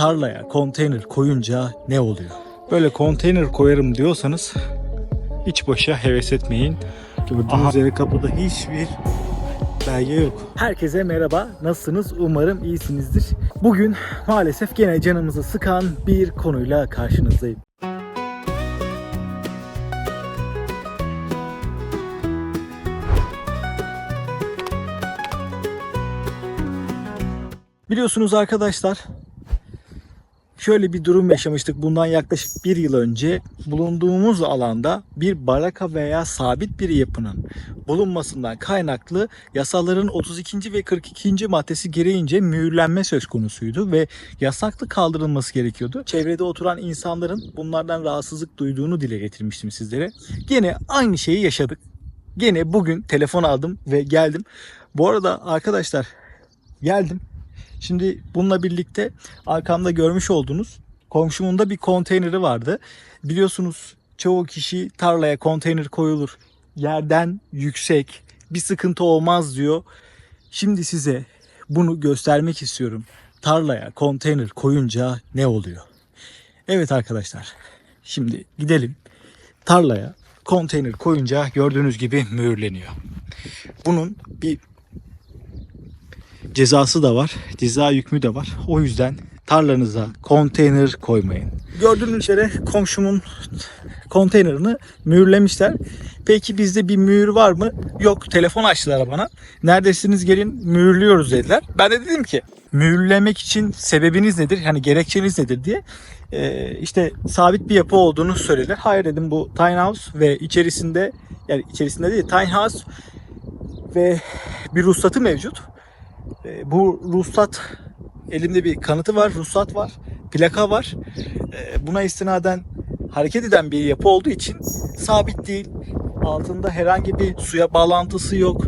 tarlaya konteyner koyunca ne oluyor? Böyle konteyner koyarım diyorsanız hiç boşa heves etmeyin. Gördüğünüz üzere kapıda hiçbir belge yok. Herkese merhaba. Nasılsınız? Umarım iyisinizdir. Bugün maalesef gene canımızı sıkan bir konuyla karşınızdayım. Biliyorsunuz arkadaşlar şöyle bir durum yaşamıştık bundan yaklaşık bir yıl önce. Bulunduğumuz alanda bir baraka veya sabit bir yapının bulunmasından kaynaklı yasaların 32. ve 42. maddesi gereğince mühürlenme söz konusuydu ve yasaklı kaldırılması gerekiyordu. Çevrede oturan insanların bunlardan rahatsızlık duyduğunu dile getirmiştim sizlere. Gene aynı şeyi yaşadık. Gene bugün telefon aldım ve geldim. Bu arada arkadaşlar geldim. Şimdi bununla birlikte arkamda görmüş olduğunuz komşumun da bir konteyneri vardı. Biliyorsunuz çoğu kişi tarlaya konteyner koyulur. Yerden yüksek bir sıkıntı olmaz diyor. Şimdi size bunu göstermek istiyorum. Tarlaya konteyner koyunca ne oluyor? Evet arkadaşlar. Şimdi gidelim. Tarlaya konteyner koyunca gördüğünüz gibi mühürleniyor. Bunun bir cezası da var. Ceza hükmü de var. O yüzden tarlanıza konteyner koymayın. Gördüğünüz üzere komşumun konteynerini mühürlemişler. Peki bizde bir mühür var mı? Yok. Telefon açtılar bana. Neredesiniz gelin mühürlüyoruz dediler. Ben de dedim ki mühürlemek için sebebiniz nedir? Yani gerekçeniz nedir diye. Ee, işte sabit bir yapı olduğunu söylediler. Hayır dedim bu tiny house ve içerisinde yani içerisinde değil tiny house ve bir ruhsatı mevcut. Bu ruhsat elimde bir kanıtı var, ruhsat var, plaka var. E, buna istinaden hareket eden bir yapı olduğu için sabit değil. Altında herhangi bir suya bağlantısı yok.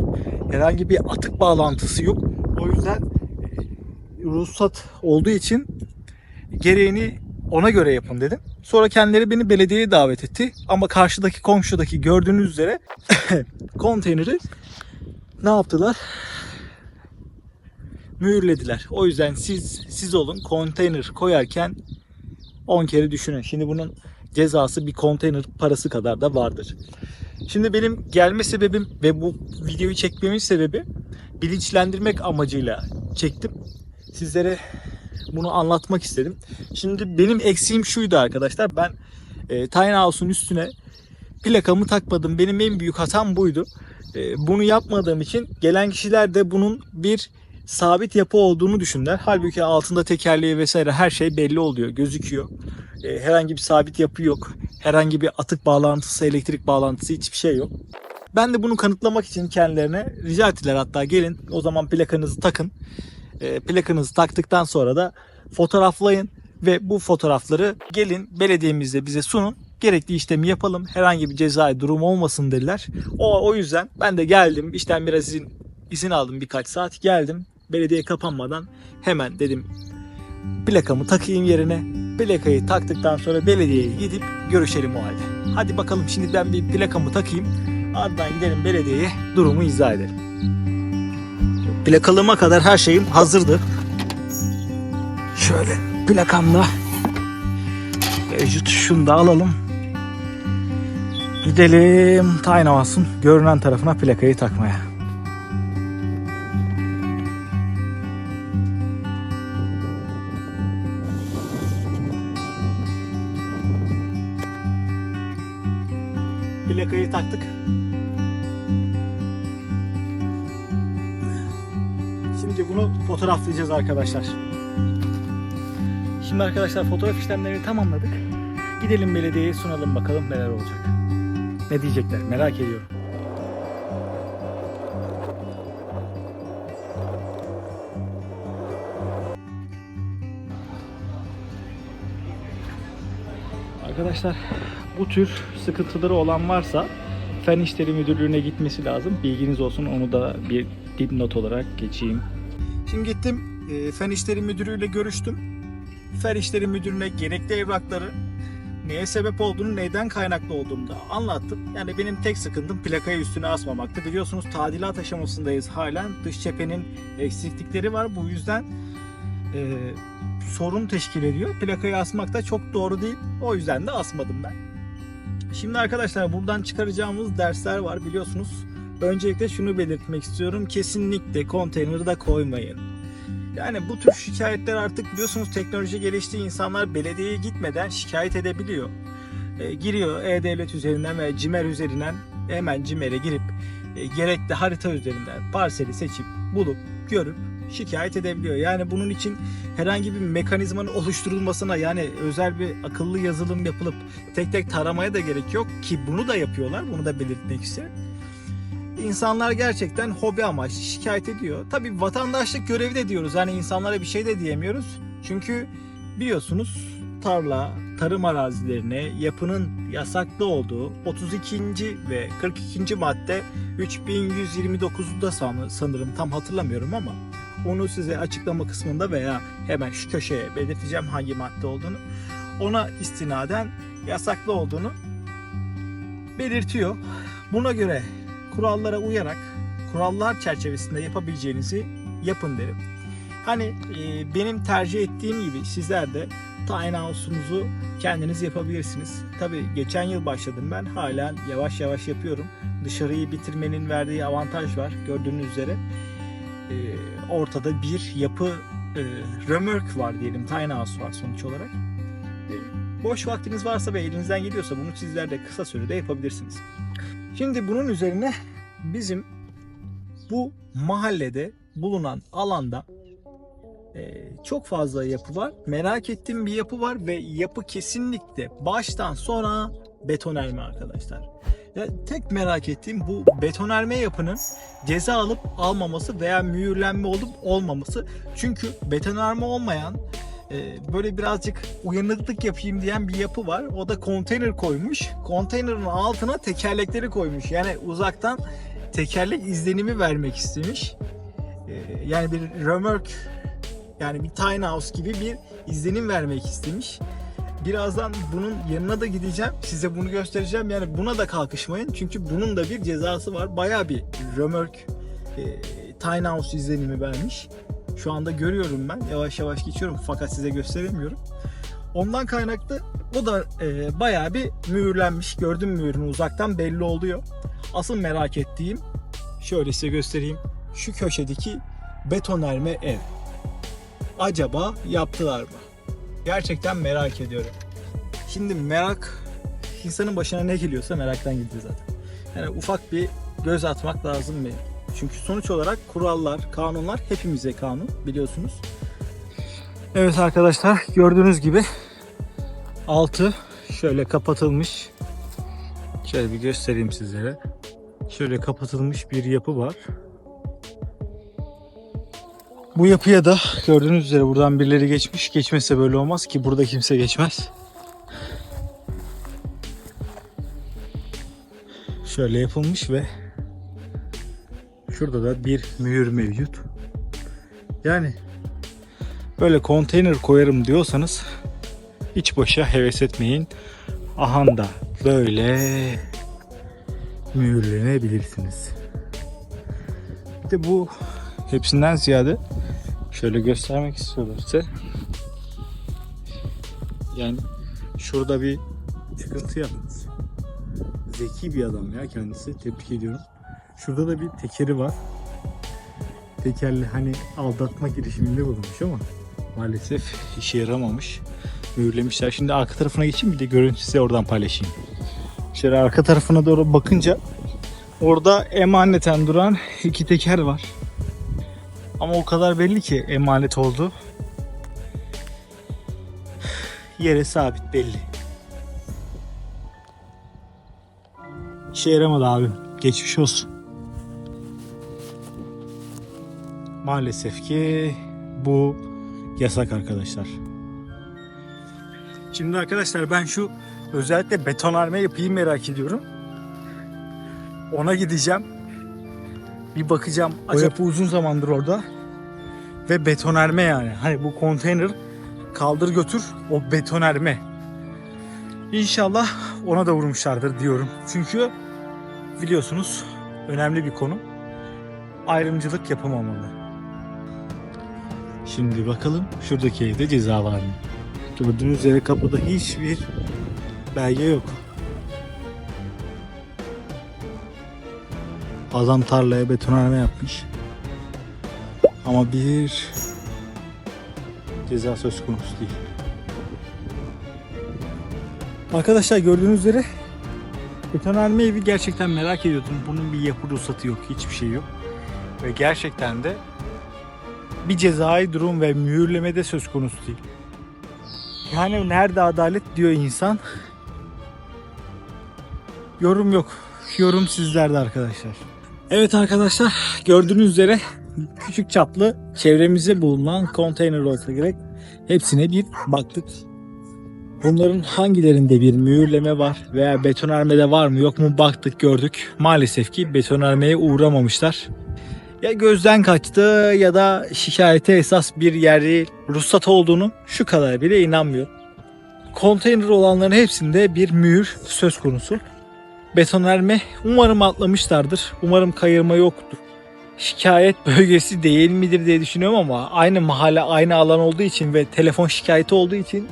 Herhangi bir atık bağlantısı yok. O yüzden e, ruhsat olduğu için gereğini ona göre yapın dedim. Sonra kendileri beni belediyeye davet etti. Ama karşıdaki komşudaki gördüğünüz üzere konteyneri ne yaptılar? Mühürlediler. O yüzden siz siz olun konteyner koyarken 10 kere düşünün. Şimdi bunun cezası bir konteyner parası kadar da vardır. Şimdi benim gelme sebebim ve bu videoyu çekmemin sebebi bilinçlendirmek amacıyla çektim. Sizlere bunu anlatmak istedim. Şimdi benim eksiğim şuydu arkadaşlar. Ben e, Tiny House'un üstüne plakamı takmadım. Benim en büyük hatam buydu. E, bunu yapmadığım için gelen kişiler de bunun bir sabit yapı olduğunu düşündüler. Halbuki altında tekerleği vesaire her şey belli oluyor, gözüküyor. E, herhangi bir sabit yapı yok. Herhangi bir atık bağlantısı, elektrik bağlantısı hiçbir şey yok. Ben de bunu kanıtlamak için kendilerine rica ettiler hatta gelin o zaman plakanızı takın. E, plakanızı taktıktan sonra da fotoğraflayın ve bu fotoğrafları gelin belediyemizde bize sunun. Gerekli işlemi yapalım. Herhangi bir cezai durum olmasın dediler. O, o yüzden ben de geldim. İşten biraz izin, izin aldım birkaç saat. Geldim belediye kapanmadan hemen dedim plakamı takayım yerine. Plakayı taktıktan sonra belediyeye gidip görüşelim o halde. Hadi bakalım şimdi ben bir plakamı takayım. Ardından gidelim belediyeye durumu izah edelim. Plakalığıma kadar her şeyim hazırdı. Şöyle plakamla mevcut şunu da alalım. Gidelim House'un görünen tarafına plakayı takmaya. Şimdi bunu fotoğraflayacağız arkadaşlar. Şimdi arkadaşlar fotoğraf işlemlerini tamamladık. Gidelim belediyeye sunalım bakalım neler olacak. Ne diyecekler merak ediyorum. Arkadaşlar bu tür sıkıntıları olan varsa Fen İşleri Müdürlüğü'ne gitmesi lazım. Bilginiz olsun onu da bir dipnot olarak geçeyim. Şimdi gittim e, Fen İşleri Müdürü'yle görüştüm. Fen İşleri Müdürü'ne gerekli evrakları neye sebep olduğunu, neyden kaynaklı olduğunu da anlattım. Yani benim tek sıkıntım plakayı üstüne asmamaktı. Biliyorsunuz tadilat aşamasındayız halen. Dış cephenin eksiklikleri var. Bu yüzden e, sorun teşkil ediyor. Plakayı asmak da çok doğru değil. O yüzden de asmadım ben. Şimdi arkadaşlar buradan çıkaracağımız dersler var biliyorsunuz. Öncelikle şunu belirtmek istiyorum. Kesinlikle konteyneri de koymayın. Yani bu tür şikayetler artık biliyorsunuz teknoloji geliştiği insanlar belediyeye gitmeden şikayet edebiliyor. E, giriyor E-Devlet üzerinden ve CİMER üzerinden hemen CİMER'e girip e, gerekli harita üzerinden parseli seçip bulup görüp şikayet edebiliyor. Yani bunun için herhangi bir mekanizmanın oluşturulmasına yani özel bir akıllı yazılım yapılıp tek tek taramaya da gerek yok ki bunu da yapıyorlar. Bunu da belirtmek isterim. İnsanlar gerçekten hobi amaçlı şikayet ediyor. Tabii vatandaşlık görevi de diyoruz. Yani insanlara bir şey de diyemiyoruz. Çünkü biliyorsunuz tarla, tarım arazilerine yapının yasaklı olduğu 32. ve 42. madde 3129'da san- sanırım tam hatırlamıyorum ama onu size açıklama kısmında veya hemen şu köşeye belirteceğim hangi madde olduğunu. Ona istinaden yasaklı olduğunu belirtiyor. Buna göre kurallara uyarak kurallar çerçevesinde yapabileceğinizi yapın derim. Hani e, benim tercih ettiğim gibi sizler de tiny house'unuzu kendiniz yapabilirsiniz. Tabi geçen yıl başladım ben. Halen yavaş yavaş yapıyorum. Dışarıyı bitirmenin verdiği avantaj var. Gördüğünüz üzere e, ortada bir yapı e, römörk var diyelim. Tiny house var sonuç olarak. E, boş vaktiniz varsa ve elinizden geliyorsa bunu sizler de kısa sürede yapabilirsiniz. Şimdi bunun üzerine bizim bu mahallede bulunan alanda ee, çok fazla yapı var. Merak ettiğim bir yapı var ve yapı kesinlikle baştan sona betonerme arkadaşlar. Ya tek merak ettiğim bu betonerme yapının ceza alıp almaması veya mühürlenme olup olmaması. Çünkü betonerme olmayan e, böyle birazcık uyanıklık yapayım diyen bir yapı var. O da konteyner koymuş. Konteynerin altına tekerlekleri koymuş. Yani uzaktan tekerlek izlenimi vermek istemiş. E, yani bir römörk yani bir tiny house gibi bir izlenim vermek istemiş. Birazdan bunun yanına da gideceğim. Size bunu göstereceğim. Yani buna da kalkışmayın. Çünkü bunun da bir cezası var. Baya bir römörk e, tiny house izlenimi vermiş. Şu anda görüyorum ben. Yavaş yavaş geçiyorum fakat size gösteremiyorum. Ondan kaynaklı o da e, bayağı bir mühürlenmiş. Gördüm mühürünü uzaktan belli oluyor. Asıl merak ettiğim şöyle size göstereyim. Şu köşedeki betonerme ev acaba yaptılar mı? Gerçekten merak ediyorum. Şimdi merak insanın başına ne geliyorsa meraktan gidiyor zaten. Yani ufak bir göz atmak lazım benim. Çünkü sonuç olarak kurallar, kanunlar hepimize kanun biliyorsunuz. Evet arkadaşlar gördüğünüz gibi altı şöyle kapatılmış. Şöyle bir göstereyim sizlere. Şöyle kapatılmış bir yapı var. Bu yapıya da gördüğünüz üzere buradan birileri geçmiş. Geçmese böyle olmaz ki burada kimse geçmez. Şöyle yapılmış ve şurada da bir mühür mevcut. Yani böyle konteyner koyarım diyorsanız hiç boşa heves etmeyin. Ahanda böyle mühürlenebilirsiniz. Bir de bu hepsinden ziyade şöyle göstermek istiyorum size. Yani şurada bir çıkıntı yapmış. Zeki bir adam ya kendisi. Tebrik ediyorum. Şurada da bir tekeri var. Tekerli hani aldatma girişiminde bulunmuş ama maalesef işe yaramamış. Mühürlemişler. Şimdi arka tarafına geçeyim bir de görüntü size oradan paylaşayım. Şöyle arka tarafına doğru bakınca orada emaneten duran iki teker var. Ama o kadar belli ki emanet oldu. Yere sabit belli. İşe yaramadı abi. Geçmiş olsun. Maalesef ki bu yasak arkadaşlar. Şimdi arkadaşlar ben şu özellikle betonarme yapıyı merak ediyorum. Ona gideceğim. Bir bakacağım. O yapı uzun zamandır orada. Ve betonarme yani. Hani bu konteyner kaldır götür o betonarme. İnşallah ona da vurmuşlardır diyorum. Çünkü biliyorsunuz önemli bir konu. Ayrımcılık yapamamalı. Şimdi bakalım şuradaki evde ceza var mı? Gördüğünüz üzere kapıda hiçbir belge yok. Adam tarlaya betonarme yapmış. Ama bir ceza söz konusu değil. Arkadaşlar gördüğünüz üzere betonarme evi gerçekten merak ediyordum. Bunun bir yapı ruhsatı yok, hiçbir şey yok. Ve gerçekten de bir cezai durum ve mühürleme de söz konusu değil. Yani nerede adalet diyor insan. Yorum yok. Yorum sizlerde arkadaşlar. Evet arkadaşlar gördüğünüz üzere küçük çaplı çevremizde bulunan konteyner olsa gerek hepsine bir baktık. Bunların hangilerinde bir mühürleme var veya betonarmede var mı yok mu baktık gördük. Maalesef ki betonarmeye uğramamışlar. Ya gözden kaçtı ya da şikayete esas bir yeri ruhsat olduğunu şu kadar bile inanmıyor. Konteyner olanların hepsinde bir mühür söz konusu. Betonarme umarım atlamışlardır. Umarım kayırma yoktur. Şikayet bölgesi değil midir diye düşünüyorum ama aynı mahalle aynı alan olduğu için ve telefon şikayeti olduğu için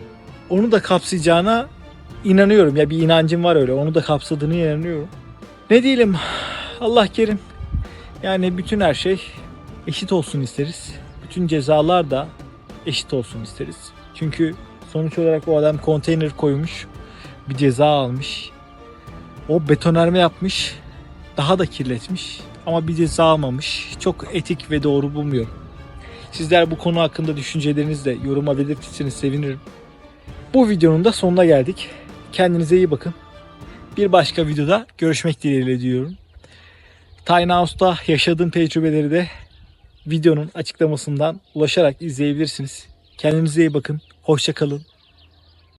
onu da kapsayacağına inanıyorum. Ya bir inancım var öyle. Onu da kapsadığını inanıyorum. Ne diyelim Allah kerim. Yani bütün her şey eşit olsun isteriz. Bütün cezalar da eşit olsun isteriz. Çünkü sonuç olarak o adam konteyner koymuş. Bir ceza almış. O betonarme yapmış. Daha da kirletmiş. Ama bir ceza almamış. Çok etik ve doğru bulmuyorum. Sizler bu konu hakkında düşüncelerinizi de yoruma belirtirseniz sevinirim. Bu videonun da sonuna geldik. Kendinize iyi bakın. Bir başka videoda görüşmek dileğiyle diyorum. Tiny House'da yaşadığım tecrübeleri de videonun açıklamasından ulaşarak izleyebilirsiniz. Kendinize iyi bakın. Hoşça kalın.